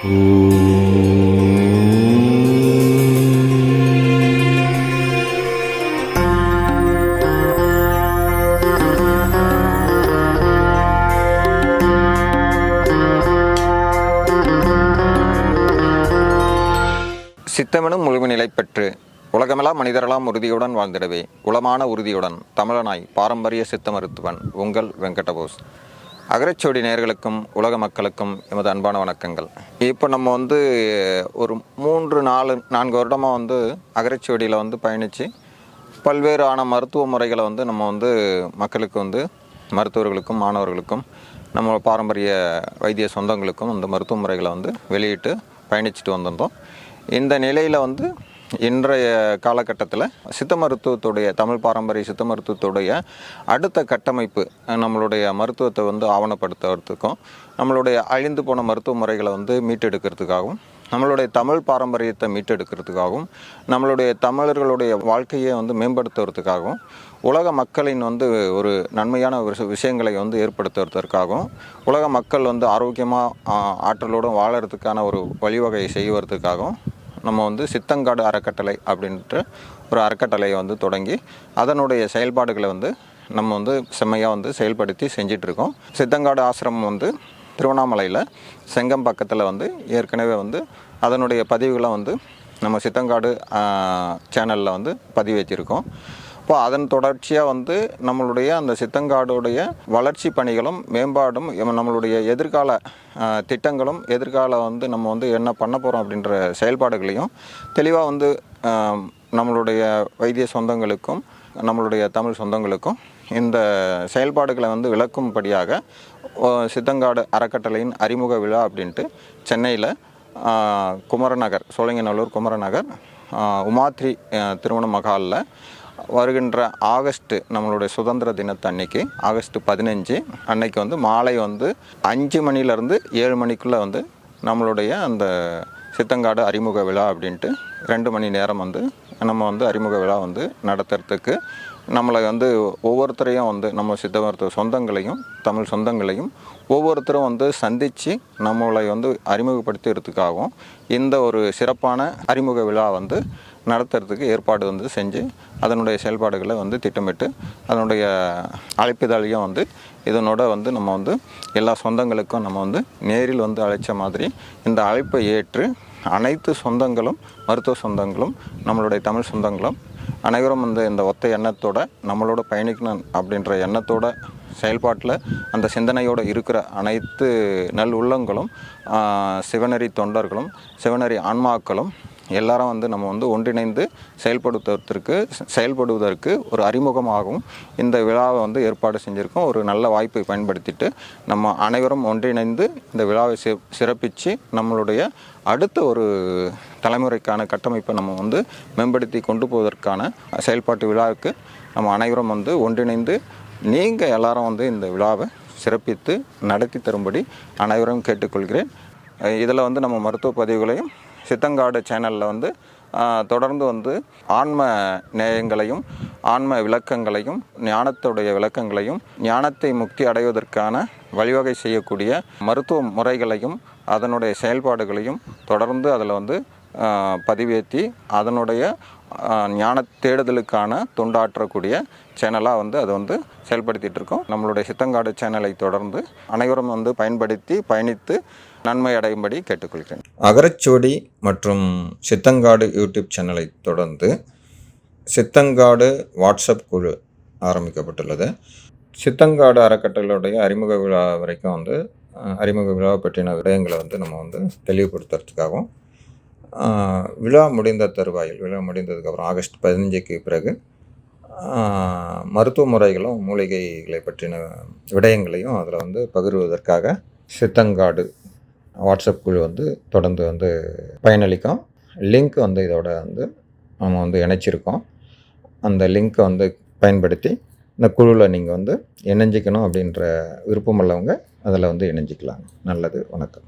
சித்தமனும் முழுமை நிலைப்பற்று உலகமெல்லாம் மனிதரெல்லாம் உறுதியுடன் வாழ்ந்திடவே உளமான உறுதியுடன் தமிழனாய் பாரம்பரிய சித்த மருத்துவன் உங்கள் வெங்கடபோஸ். அகரச்சோடி நேர்களுக்கும் உலக மக்களுக்கும் எமது அன்பான வணக்கங்கள். இப்போ நம்ம வந்து ஒரு மூன்று நாலு நான்கு வருடமாக வந்து அகரச்சோடியில் வந்து பயணித்து பல்வேறு ஆன மருத்துவ முறைகளை வந்து நம்ம வந்து மக்களுக்கு வந்து மருத்துவர்களுக்கும் மாணவர்களுக்கும் நம்ம பாரம்பரிய வைத்திய சொந்தங்களுக்கும் இந்த மருத்துவ முறைகளை வந்து வெளியிட்டு பயணிச்சுட்டு வந்திருந்தோம். இந்த நிலையில் வந்து இன்றைய காலகட்டத்தில் சித்த மருத்துவத்துடைய தமிழ் பாரம்பரிய சித்த மருத்துவத்துடைய அடுத்த கட்டமைப்பு நம்மளுடைய மருத்துவத்தை வந்து ஆவணப்படுத்துறதுக்கும் நம்மளுடைய அழிந்து போன மருத்துவ முறைகளை வந்து மீட்டெடுக்கிறதுக்காகவும் நம்மளுடைய தமிழ் பாரம்பரியத்தை மீட்டெடுக்கிறதுக்காகவும் நம்மளுடைய தமிழர்களுடைய வாழ்க்கையை வந்து மேம்படுத்துறதுக்காகவும் உலக மக்களின் வந்து ஒரு நன்மையான விஷயங்களை வந்து ஏற்படுத்துவதற்காகவும் உலக மக்கள் வந்து ஆரோக்கியமாக ஆற்றலோடு வாழறதுக்கான ஒரு வழிவகையை செய்வதற்காகவும் நம்ம வந்து சித்தங்காடு அறக்கட்டளை அப்படின்ற ஒரு அறக்கட்டளையை வந்து தொடங்கி அதனுடைய செயல்பாடுகளை வந்து நம்ம வந்து செம்மையாக வந்து செயல்படுத்தி செஞ்சிட்ருக்கோம். சித்தங்காடு ஆசிரமம் வந்து திருவண்ணாமலையில் செங்கம் பக்கத்தில் வந்து ஏற்கனவே வந்து அதனுடைய பதிவுகளை வந்து நம்ம சித்தங்காடு சேனலில் வந்து பதிவேற்றிருக்கோம். இப்போ அதன் தொடர்ச்சியாக வந்து நம்மளுடைய அந்த சித்தங்காடுடைய வளர்ச்சி பணிகளும் மேம்பாடும் எம் நம்மளுடைய எதிர்கால திட்டங்களும் எதிர்கால வந்து நம்ம வந்து என்ன பண்ண போகிறோம் அப்படின்ற செயல்பாடுகளையும் தெளிவாக வந்து நம்மளுடைய வைத்திய சொந்தங்களுக்கும் நம்மளுடைய தமிழ் சொந்தங்களுக்கும் இந்த செயல்பாடுகளை வந்து விளக்கும்படியாக சித்தங்காடு அறக்கட்டளையின் அறிமுக விழா அப்படின்ட்டு சென்னையில் குமரநகர் சோழங்கநல்லூர் குமரநகர் உமாத்ரி திருமண மகாலில் வருகின்ற ஆகஸ்ட் நம்மளுடைய சுதந்திர தினத்தன்னைக்கு ஆகஸ்ட் பதினஞ்சு அன்னைக்கு வந்து மாலை வந்து அஞ்சு மணிலேருந்து ஏழு மணிக்குள்ளே வந்து நம்மளுடைய அந்த சித்தங்காடு அறிமுக விழா அப்படின்ட்டு ரெண்டு மணி நேரம் வந்து நம்ம வந்து அறிமுக விழா வந்து நடத்துறதுக்கு நம்மளை வந்து ஒவ்வொருத்தரையும் வந்து நம்ம சித்த மருத்துவ சொந்தங்களையும் தமிழ் சொந்தங்களையும் ஒவ்வொருத்தரும் வந்து சந்தித்து நம்மளை வந்து அறிமுகப்படுத்துறதுக்காகவும் இந்த ஒரு சிறப்பான அறிமுக விழா வந்து நடத்துறதுக்கு ஏற்பாடு வந்து செஞ்சு அதனுடைய செயல்பாடுகளை வந்து திட்டமிட்டு அதனுடைய அழைப்பிதழையும் வந்து இதனோட வந்து நம்ம வந்து எல்லா சொந்தங்களுக்கும் நம்ம வந்து நேரில் வந்து அழைச்ச மாதிரி இந்த அழைப்பை ஏற்று அனைத்து சொந்தங்களும் மருத்துவ சொந்தங்களும் நம்மளுடைய தமிழ் சொந்தங்களும் அனைவரும் வந்து இந்த ஒத்த எண்ணத்தோட நம்மளோட பயணிக்கணும் அப்படின்ற எண்ணத்தோட செயல்பாட்டில் அந்த சிந்தனையோடு இருக்கிற அனைத்து நல் உள்ளங்களும் ஆஹ், சிவநெறி தொண்டர்களும் சிவநெறி ஆன்மாக்களும் எல்லாரும் வந்து நம்ம வந்து ஒன்றிணைந்து செயல்படுத்துவதற்கு செயல்படுவதற்கு ஒரு அறிமுகமாகவும் இந்த விழாவை வந்து ஏற்பாடு செஞ்சுருக்கோம். ஒரு நல்ல வாய்ப்பை பயன்படுத்திட்டு நம்ம அனைவரும் ஒன்றிணைந்து இந்த விழாவை சி சிறப்பித்து நம்மளுடைய அடுத்த ஒரு தலைமுறைக்கான கட்டமைப்பை நம்ம வந்து மேம்படுத்தி கொண்டு போவதற்கான செயல்பாட்டு விழாவுக்கு நம்ம அனைவரும் வந்து ஒன்றிணைந்து நீங்கள் எல்லாரும் வந்து இந்த விழாவை சிறப்பித்து நடத்தி தரும்படி அனைவரும் கேட்டுக்கொள்கிறேன். இதில் வந்து நம்ம மருத்துவ பதிவுகளையும் சித்தங்காடு சேனலில் வந்து தொடர்ந்து வந்து ஆன்ம நேயங்களையும் ஆன்ம விளக்கங்களையும் ஞானத்துடைய விளக்கங்களையும் ஞானத்தை முக்தி அடைவதற்கான வழிவகை செய்யக்கூடிய மருத்துவ முறைகளையும் அதனுடைய செயல்பாடுகளையும் தொடர்ந்து அதில் வந்து பதிவேற்றி அதனுடைய ஞான தேடுதலுக்கான தொண்டாற்றக்கூடிய சேனலாக வந்து அதை வந்து செயல்படுத்திகிட்டு இருக்கோம் நம்மளுடைய சித்தங்காடு சேனலை தொடர்ந்து அனைவரும் வந்து பயன்படுத்தி பயணித்து நன்மை அடையும்படி கேட்டுக்கொள்கிறேன். அகரச்சோடி மற்றும் சித்தங்காடு யூடியூப் சேனலை தொடர்ந்து சித்தங்காடு வாட்ஸ்அப் குழு ஆரம்பிக்கப்பட்டுள்ளது. சித்தங்காடு அறக்கட்டளையுடைய அறிமுக விழா வரைக்கும் வந்து அறிமுக விழாவை பற்றின விடயங்களை வந்து நம்ம வந்து தெளிவுபடுத்துறதுக்காகவும் விழா முடிந்த தருவாயில் விழா முடிந்ததுக்கப்புறம் ஆகஸ்ட் பதினஞ்சுக்கு பிறகு மருத்துவ முறைகளும் மூலிகைகளை பற்றின விடயங்களையும் அதில் வந்து பகிர்வதற்காக சித்தங்காடு வாட்ஸ்அப் குழு வந்து தொடர்ந்து வந்து பயனளிக்கும். லிங்க் வந்து இதோட வந்து நம்ம வந்து இணைச்சிருக்கோம். அந்த லிங்க்கை வந்து பயன்படுத்தி இந்த குழுவில் நீங்கள் வந்து இணைஞ்சிக்கணும் அப்படின்ற விருப்பம் உள்ளவங்க அதில் வந்து இணைஞ்சிக்கலாங்க நல்லது. வணக்கம்.